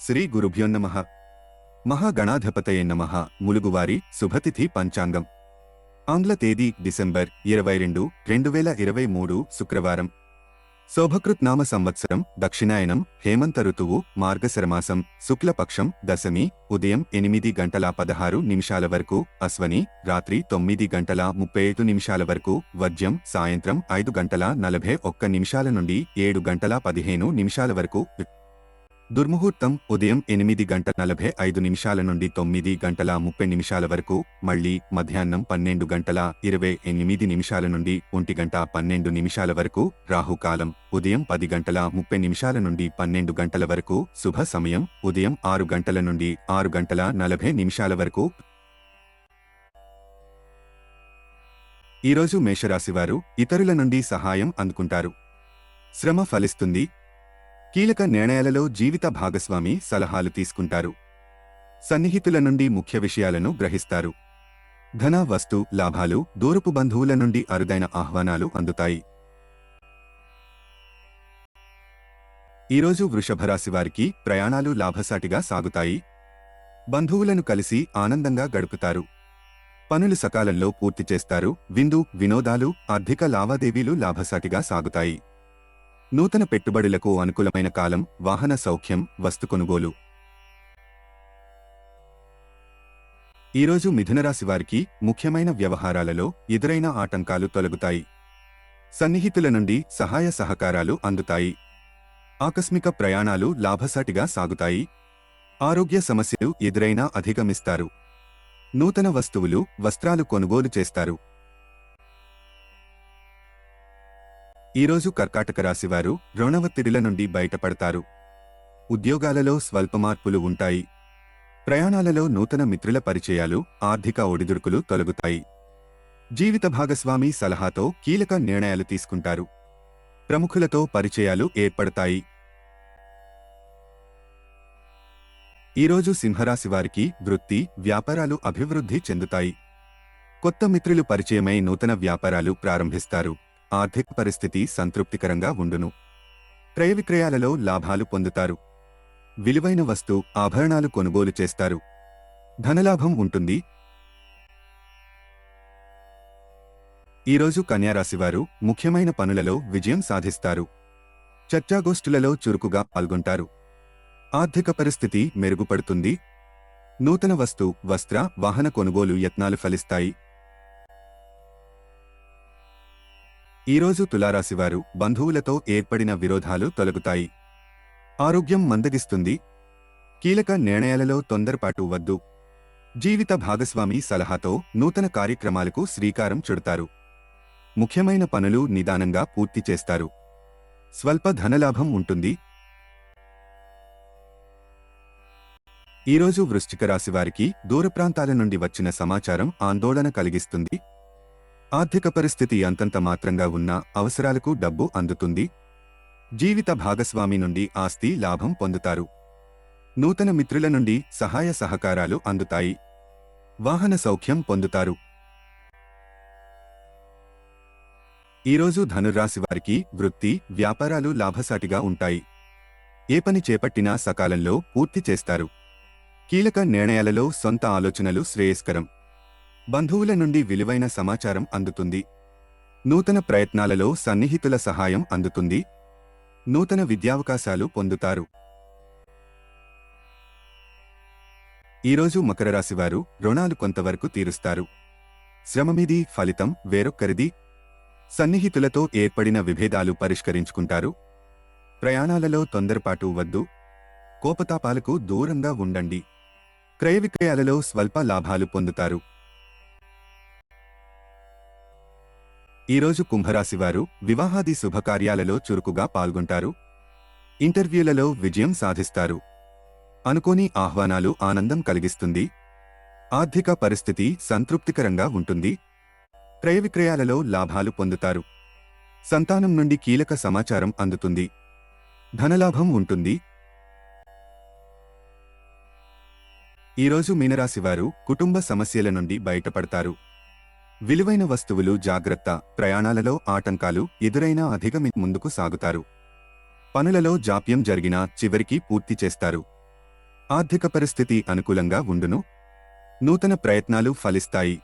శ్రీ గురుభ్యోన్నమ మహాగణాధిపతయ నమ. ములుగువారి శుభతిథి పంచాంగం. ఆంగ్ల తేదీ డిసెంబర్ ఇరవై రెండు రెండు వేల ఇరవై మూడు శుక్రవారం. శోభకృత్ నామ సంవత్సరం దక్షిణాయనం హేమంత ఋతువు మార్గశరమాసం శుక్లపక్షం దశమి ఉదయం ఎనిమిది గంటల పదహారు నిమిషాల వరకు అశ్వని రాత్రి తొమ్మిది గంటల ముప్పై ఐదు నిమిషాల వరకు వజ్యం సాయంత్రం ఐదు గంటల నలభై ఒక్క నిమిషాల నుండి ఏడు గంటల పదిహేను నిమిషాల వరకు దుర్ముహూర్తం ఉదయం ఎనిమిది గంట నలభై ఐదు నిమిషాల నుండి తొమ్మిది గంటల ముప్పై నిమిషాల వరకు మళ్ళీ మధ్యాహ్నం పన్నెండు గంటల ఇరవై ఎనిమిది నిమిషాల నుండి ఒంటి గంట పన్నెండు నిమిషాల వరకు రాహుకాలం ఉదయం పది గంటల ముప్పై నిమిషాల నుండి పన్నెండు గంటల వరకు శుభ సమయం ఉదయం ఆరు గంటల నుండి ఆరు గంటల నలభై నిమిషాల వరకు. ఈరోజు మేషరాశివారు ఇతరుల నుండి సహాయం అందుకుంటారు. శ్రమ ఫలిస్తుంది కీలక నిర్ణయాలలో జీవిత భాగస్వామి సలహాలు తీసుకుంటారు. సన్నిహితుల నుండి ముఖ్య విషయాలను గ్రహిస్తారు. ధన వస్తు లాభాలు దూరపు బంధువుల నుండి అరుదైన ఆహ్వానాలు అందుతాయి. ఈరోజు వృషభరాశి వారికి ప్రయాణాలు లాభసాటిగా సాగుతాయి. బంధువులను కలిసి ఆనందంగా గడుపుతారు. పనులు సకాలంలో పూర్తి చేస్తారు. విందు వినోదాలు ఆర్థిక లావాదేవీలు లాభసాటిగా సాగుతాయి. నూతన పెట్టుబడులకు అనుకూలమైన కాలం వాహన సౌఖ్యం వస్తు కొనుగోలు. ఈరోజు మిథునరాశి వారికి ముఖ్యమైన వ్యవహారాలలో ఎదురైన ఆటంకాలు తొలగుతాయి. సన్నిహితుల నుండి సహాయ సహకారాలు అందుతాయి. ఆకస్మిక ప్రయాణాలు లాభసాటిగా సాగుతాయి. ఆరోగ్య సమస్యలు ఎదురైనా అధిగమిస్తారు. నూతన వస్తువులు వస్త్రాలు కొనుగోలు చేస్తారు. ఈరోజు కర్కాటక రాశివారు రుణవత్తిడిల నుండి బయటపడతారు. ఉద్యోగాలలో స్వల్ప మార్పులు ఉంటాయి. ప్రయాణాలలో నూతన మిత్రుల పరిచయాలు ఆర్థిక ఒడిదుడుకులు తొలగుతాయి. జీవిత భాగస్వామి సలహాతో కీలక నిర్ణయాలు తీసుకుంటారు. ప్రముఖులతో పరిచయాలు ఏర్పడతాయి. ఈరోజు సింహరాశి వారికి వృత్తి వ్యాపారాలు అభివృద్ధి చెందుతాయి. కొత్త మిత్రులు పరిచయమై నూతన వ్యాపారాలు ప్రారంభిస్తారు. ఆర్థిక పరిస్థితి సంతృప్తికరంగా ఉండును. క్రయ విక్రయాలలో లాభాలు పొందుతారు. విలువైన వస్తు ఆభరణాలు కొనుగోలు చేస్తారు. ధనలాభం ఉంటుంది. ఈరోజు కన్యారాశివారు ముఖ్యమైన పనులలో విజయం సాధిస్తారు. చర్చాగోష్ఠులలో చురుకుగా పాల్గొంటారు. ఆర్థిక పరిస్థితి మెరుగుపడుతుంది. నూతన వస్తు వస్త్ర వాహన కొనుగోలు యత్నాలు ఫలిస్తాయి. ఈరోజు తులారాశివారు బంధువులతో ఏర్పడిన విరోధాలు తొలగుతాయి. ఆరోగ్యం మందగిస్తుంది. కీలక నిర్ణయాలలో తొందరపాటు వద్దు. జీవిత భాగస్వామి సలహాతో నూతన కార్యక్రమాలకు శ్రీకారం చుడతారు. ముఖ్యమైన పనులు నిదానంగా పూర్తి చేస్తారు. స్వల్ప ధనలాభం ఉంటుంది. ఈరోజు వృశ్చిక రాశివారికి దూర ప్రాంతాల నుండి వచ్చిన సమాచారం ఆందోళన కలిగిస్తుంది. ఆర్థిక పరిస్థితి అంతంత మాత్రంగా ఉన్న అవసరాలకు డబ్బు అందుతుంది. జీవిత భాగస్వామి నుండి ఆస్తి లాభం పొందుతారు. నూతన మిత్రుల నుండి సహాయ సహకారాలు అందుతాయి. వాహన సౌఖ్యం పొందుతారు. ఈరోజు ధనుర్రాశి వారికి వృత్తి వ్యాపారాలు లాభసాటిగా ఉంటాయి. ఏ పని చేపట్టినా సకాలంలో పూర్తి చేస్తారు. కీలక నిర్ణయాలలో సొంత ఆలోచనలు శ్రేయస్కరం. బంధువుల నుండి విలువైన సమాచారం అందుతుంది. నూతన ప్రయత్నాలలో సన్నిహితుల సహాయం అందుతుంది. నూతన విద్యావకాశాలు పొందుతారు. ఈరోజు మకర రాశివారు రుణాలు కొంతవరకు తీరుస్తారు. శ్రమమిది ఫలితం వేరొక్కరిది. సన్నిహితులతో ఏర్పడిన విభేదాలు పరిష్కరించుకుంటారు. ప్రయాణాలలో తొందరపాటు వద్దు. కోపతాపాలకు దూరంగా ఉండండి. క్రయ విక్రయాలలో స్వల్ప లాభాలు పొందుతారు. ఈరోజు కుంభరాశివారు వివాహాది శుభకార్యాలలో చురుకుగా పాల్గొంటారు. ఇంటర్వ్యూలలో విజయం సాధిస్తారు. అనుకోని ఆహ్వానాలు ఆనందం కలిగిస్తుంది. ఆర్థిక పరిస్థితి సంతృప్తికరంగా ఉంటుంది. క్రయవిక్రయాలలో లాభాలు పొందుతారు. సంతానం నుండి కీలక సమాచారం అందుతుంది. ధనలాభం ఉంటుంది. ఈరోజు మీనరాశివారు కుటుంబ సమస్యల నుండి బయటపడతారు. విలువైన వస్తువులు జాగ్రత్త ప్రయాణాలలో ఆటంకాలు ఎదురైనా అధిగమి ముందుకు సాగుతారు. పనులలో జాప్యం జరిగినా చివరికి పూర్తి చేస్తారు. ఆర్థిక పరిస్థితి అనుకూలంగా ఉండును. నూతన ప్రయత్నాలు ఫలిస్తాయి.